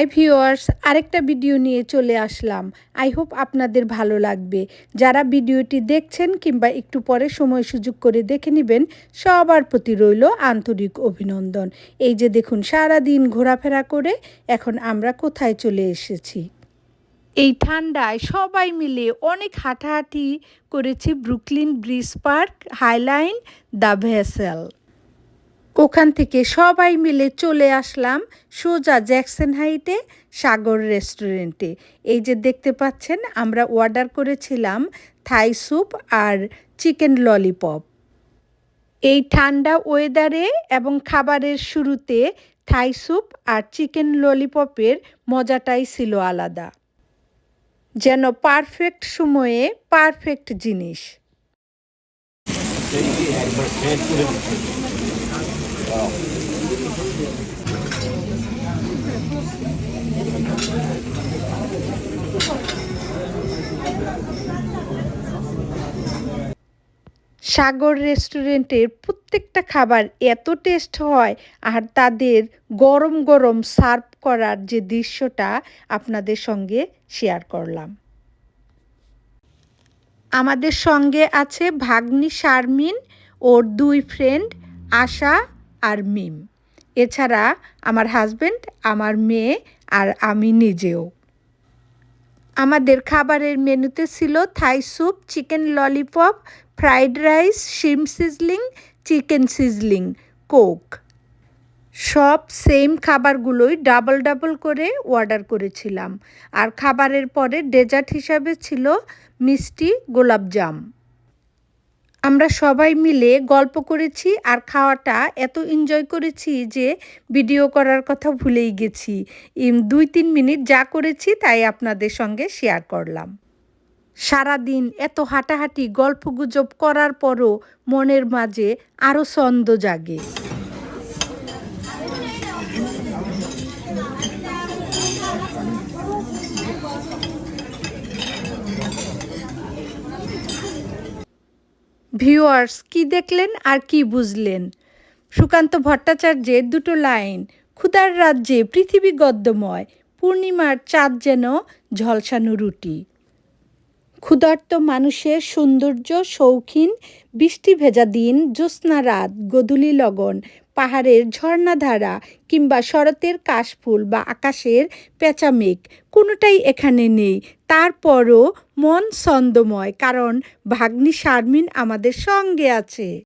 Hi viewers, আরেকটা video নিয়ে চলে আসলাম। আই হোপ আপনাদের ভালো লাগবে। যারা ভিডিওটি দেখছেন কিংবা একটু পরে সময় সুযোগ করে দেখে নেবেন, সবার প্রতি রইল আন্তরিক অভিনন্দন। এই যে দেখুন সারা দিন ঘোরাফেরা করে এখন আমরা কোথায় চলে এসেছি? এই ঠান্ডায় সবাই মিলে অনেক হাঁটাহাঁটি করেছি Brooklyn Bridge Park, Highline, the Vessel. ওখান থেকে সবাই মিলে চলে আসলাম সোজা জ্যাকসন হাইটে সাগর রেস্টুরেন্টে। এই যে দেখতে পাচ্ছেন, আমরা অর্ডার করেছিলাম থাই স্যুপ আর চিকেন ললিপপ। এই ঠান্ডা ওয়েদারে এবং খাবারের শুরুতে থাই স্যুপ আর চিকেন ললিপপের মজাটাই ছিল আলাদা। যেন পারফেক্ট সময়ে পারফেক্ট জিনিস। সাগর রেস্টুরেন্টের প্রত্যেকটা খাবার এত টেস্ট হয় আর তাদের গরম গরম সার্ভ করার যে দৃশ্যটা আপনাদের সঙ্গে শেয়ার করলাম। আমাদের সঙ্গে আছে ভাগ্নি শারমিন, ওর দুই ফ্রেন্ড আশা আর মিম। এছাড়া আমার হাজব্যান্ড আমার মেয়ে আর আমি নিজেও। আমাদের খাবারের মেনুতে ছিল Thai soup, chicken lollipop, fried rice, shrimp sizzling, chicken sizzling, Coke. সব সেম খাবারগুলোই ডাবল ডাবল করে অর্ডার করেছিলাম। আর খাবারের পরে ডেজার্ট হিসাবে ছিল মিষ্টি গোলাপজাম আমরা সবাই মিলে গল্প করেছি আর খাওয়াটা এত এনজয় করেছি যে ভিডিও করার কথা ভুলেই গেছি। দুই তিন মিনিট যা করেছি তাই আপনাদের সঙ্গে শেয়ার করলাম। সারাদিন এত হাঁটাহাঁটি গল্প গুজব করার পরও মনের মাঝে আরও ছন্দ জাগে। ভিউয়ার্স, কি দেখলেন আর কি বুঝলেন? সুকান্ত ভট্টাচার্যের দুটো লাইন ক্ষুদার রাজ্যে পৃথিবী গদ্যময়, পূর্ণিমার চাঁদ যেন ঝলসানো রুটি। ক্ষুধার্ত মানুষের সৌন্দর্য, শৌখিন, বৃষ্টি ভেজা দিন, জ্যোৎস্না রাত, গধূলি লগন পাহাড়ের ঝর্ণাধারা কিংবা শরতের কাশফুল বা আকাশের পেঁচামেঘ, কোনোটাই এখানে নেই। তারপরও মন ছন্দময়, কারণ ভাগ্নি শারমিন আমাদের সঙ্গে আছে।